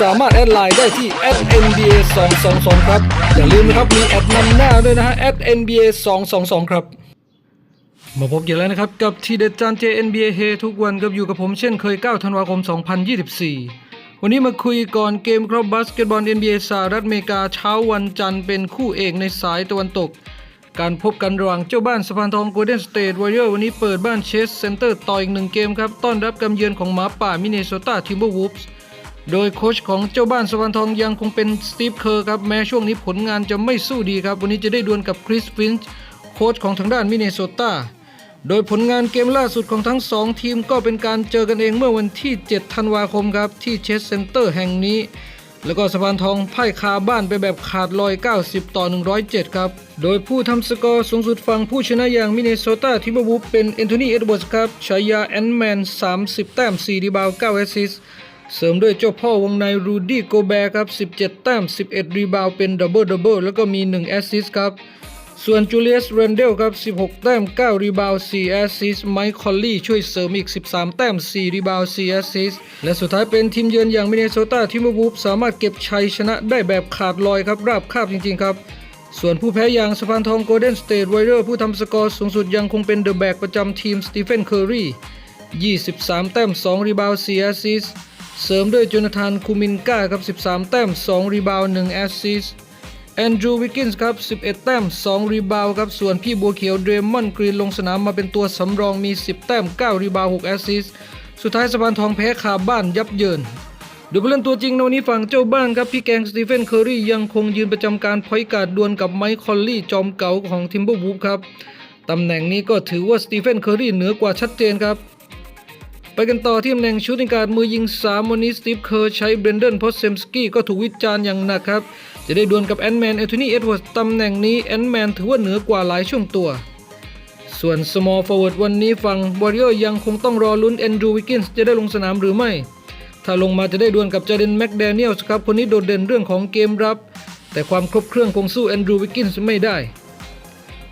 สามารถแอดไลน์ได้ที่ @nba 222ครับ อย่าลืมนะครับ มีแอดนำหน้าด้วยนะฮะ @nba 222ครับมาพบกันแล้วนะครับ กับทีเด็ดจานเจ NBA เฮทุกวันกับอยู่กับผมเช่นเคย 9 ธันวาคม 2024 วันนี้มาคุยก่อนเกมครับบาสเกตบอล NBA สหรัฐอเมริกาเช้าวันจันทร์เป็นคู่เอกในสายตะวันตก การพบกันระหว่างเจ้าบ้านสะพานทองโกลเด้นสเตทวอริเออร์วันนี้เปิดบ้านเชสเซ็นเตอร์ต่ออีกหนึ่งเกมครับ ต้อนรับกำเยือนของหมาป่ามินเนโซตาทิมเบอร์วูฟส์ โดยโค้ชของเจ้าบ้านสะพานทองยังคงเป็นสตีฟเคอร์ครับแม้ช่วงนี้ผลงานจะไม่สู้ดีครับ วันนี้จะได้ดวลกับคริสฟินช์โค้ชของทางด้านมินเนโซตาโดยผลงานเกมล่าสุดของทั้งสองทีมก็เป็นการเจอกันเองเมื่อวันที่ 7 ธันวาคมครับ ที่เชสเซ็นเตอร์แห่งนี้ แล้วก็สะพานทองพ่ายคาบ้านไปแบบขาดลอย 90 ต่อ 107 ครับ โดยผู้ทำสกอร์สูงสุดฝั่งผู้ชนะอย่างมินเนโซตาทิมเบอร์วูฟเป็นแอนโทนีเอ็ดเวิร์ดครับฉายาแอนแมน 30 แต้ม4รีบาว 9 แอสซิสต์ เสริมด้วยเจ้าพ่อวงในรูดี้โกแบร์ครับ 17 แต้ม 11 รีบาวด์เป็นดับเบิลดับเบิลแล้วก็มี 1 แอสซิสต์ครับ ส่วนจูเลียสเรนเดลครับ 16 แต้ม 9 รีบาวด์4แอสซิสต์ไมค์คอลลี่ช่วยเสริมอีก 13 แต้ม 4 รีบาวด์4แอสซิสต์และสุดท้ายเป็นทีมเยือนอย่างมินเนโซตาทิมบูฟสามารถเก็บชัยชนะได้แบบขาดลอยครับ ราบคาบจริง ๆ ครับส่วนผู้แพ้อย่างสะพานทองโกลเด้นสเตทไวเ r อร์ผู้ทำสกอร์สูงสุดยังคงเป็นเดอะแบกประจำทีมสตีเฟนเคอร์รี23 แต้ม 2 รีบาว4แอสซิสต์ เสริมด้วยโจนาธานคูมินกาครับ 13 แต้ม 2 รีบาว1แอสซิสแอนดรูวิกกินส์ครับ 11 แต้ม 2 รีบาวครับ ส่วนพี่บัวเขียวเดรมอนกรีนลงสนามมาเป็นตัวสำรองมี 10 แต้ม 9 รีบาว6แอสซิสสุดท้ายสะพานทองแพ้คาบ้านยับเยินดยผู้เล่นตัวจริงในวันนี้ฝั่งเจ้าบ้านครับ พี่แกงสตีเฟนเคอร์รียังคงยืนประจำการพอยการ์ดดวลกับไมค์คอลลี่จอมเก่าของทิมเบอร์วูฟครับตำแหน่งนี้ก็ถือว่าสตีเฟนเคอร์รีเหนือกว่าชัดเจนครับ ไปกันต่อที่ตำแหน่งชูตติงการดมือยิง3วันนี้สตีฟเคอร์ใช้เบรนเดนพอสเซมสกี้ก็ถูกวิจารณ์อย่างหนักครับ จะได้ดวลกับแอนแมนแอนโทนีเอ็ดเวิร์ดตำแหน่งนี้แอนแมนถือว่าเหนือกว่าหลายช่วงตัว ส่วน small forward วันนี้ฝั่ง Warrior ยังคงต้องรอลุ้นแอนดรูวิกกินส์จะได้ลงสนามหรือไม่ ถ้าลงมาจะได้ดวลกับจาเดนแม็กแดเนียลส์ครับคนนี้โดดเด่นเรื่องของเกมรับ แต่ความครบเครื่องคงสู้แอนดรูวิกกินส์ไม่ได้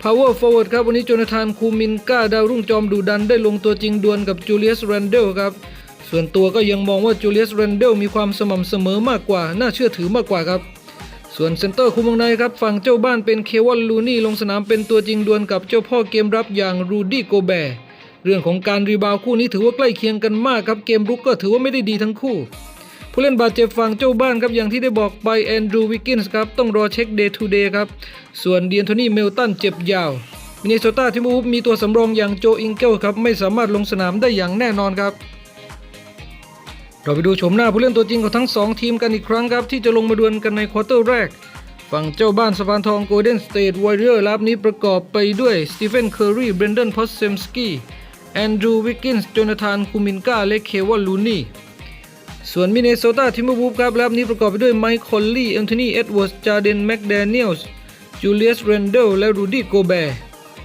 Power Forward ครับ วันนี้โจนาธานคูมินก้าดาวรุ่งจอมดุดันได้ลงตัวจริงดวลกับจูเลียสแรนเดลครับ ส่วนตัวก็ยังมองว่าจูเลียสแรนเดลมีความสม่ำเสมอมากกว่า น่าเชื่อถือมากกว่าครับ ส่วนเซนเตอร์คุมวงในครับฝั่งเจ้าบ้านเป็นเควันลูนี่ลงสนามเป็นตัวจริงดวลกับเจ้าพ่อเกมรับอย่างรูดี้โกแบร์เรื่องของการรีบาวคู่นี้ถือว่าใกล้เคียงกันมากครับเกมรุกก็ถือว่าไม่ได้ดีทั้งคู่ ผู้เล่นบาดเจ็บฝั่งเจ้าบ้านครับอย่างที่ได้บอกไปแอนดรูวิกกินส์ครับต้องรอเช็คเดย์ทูเดย์ครับ ส่วนเดียนโทนี่เมลตันเจ็บยาวมินเนโซตาทิมูฟมีตัวสำรองอย่างโจอิงเกลครับไม่สามารถลงสนามได้อย่างแน่นอนครับเราไปดูชมหน้าผู้เล่นตัวจริงของทั้ง 2 ทีมกันอีกครั้งครับ ที่จะลงมาดวลกันในควอเตอร์แรก ฝั่งเจ้าบ้านสะพานทองโกลเด้นสเตทวอริเออร์ลับนี้ประกอบไปด้วยสตีเฟนเคอร์รีเบรนเดนพอสเซมสกี้แอนดรูวิกกินส์โจนาธานคูมินกาและเควอนลูนี่ ส่วนมินเนโซตาทิมเบอร์วูฟครับลับนี้ประกอบไปด้วยไมค์คอลลี่แอนโทนีเอ็ดเวิร์ดจาเดนแม็กแดเนียลส์จูเลียสเรนเดลและรูดี้โกแบร์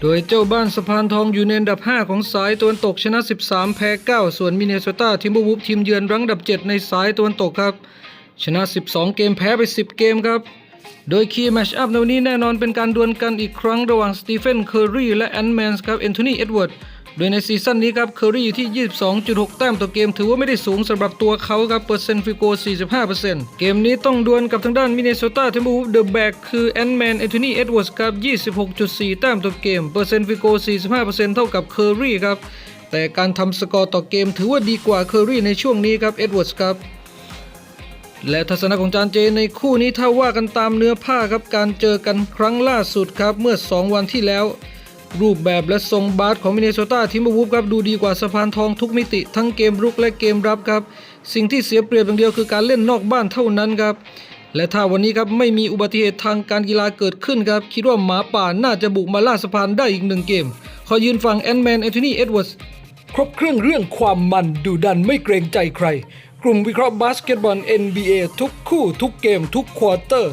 โดยเจ้าบ้านสะพานทองอยู่ในอันดับ 5 ของสายตะวันตกชนะ 13 แพ้ 9 ส่วนมินเนโซตาทิมเบอร์วูฟทีมเยือนรั้งอันดับ 7 ในสายตะวันตกครับ ชนะ 12 เกมแพ้ไป 10 เกมครับ โดยคีย์แมชอัพในวันนี้แน่นอนเป็นการดวลกันอีกครั้งระหว่างสตีเฟนเคอร์รีและแอนแมนส์ครับแอนโทนีเอ็ดเวิร์ด โดยในซีซั่นนี้ครับเคอรี่อยู่ที่ 22.6 แต้มต่อเกมถือว่าไม่ได้สูงสำหรับตัวเขาครับเปอร์เซ็นต์ฟิโก 45%เกมนี้ต้องดวลกับทางด้านมินเนโซตาเทมเบอร์วูฟเดอะแบกคือแอนแมนแอนโทนีเอ็ดเวิร์ดครับ 26.4 แต้มต่อเกมเปอร์เซ็นต์ฟิโก 45%เท่ากับเคอรี่ครับแต่การทำสกอร์ต่อเกมถือว่าดีกว่าเคอรี่ในช่วงนี้ครับเอ็ดเวิร์ดครับและทัศนะของจานเจในคู่นี้ถ้าว่ากันตามเนื้อผ้าครับการเจอกันครั้งล่าสุดครับเมื่อ 2 วันที่แล้ว รูปแบบและทรงบาสของมินเนโซตาทิมเบอร์วูฟครับดูดีกว่าสะพานทองทุกมิติทั้งเกมรุกและเกมรับครับ สิ่งที่เสียเปรียบอย่างเดียวคือการเล่นนอกบ้านเท่านั้นครับ และถ้าวันนี้ครับไม่มีอุบัติเหตุทางการกีฬาเกิดขึ้นครับ คิดว่าหมาป่าน่าจะบุกมาล่าสะพานได้อีกหนึ่งเกม ขอยืนฟังแอนแมนแอนโทนีเอ็ดเวิร์ดครบเครื่องเรื่องความมันดูดันไม่เกรงใจใครกกลุ่มวิเคราะห์บาสเกตบอล NBA ทุกคู่ทุกเกมทุกควอเตอร์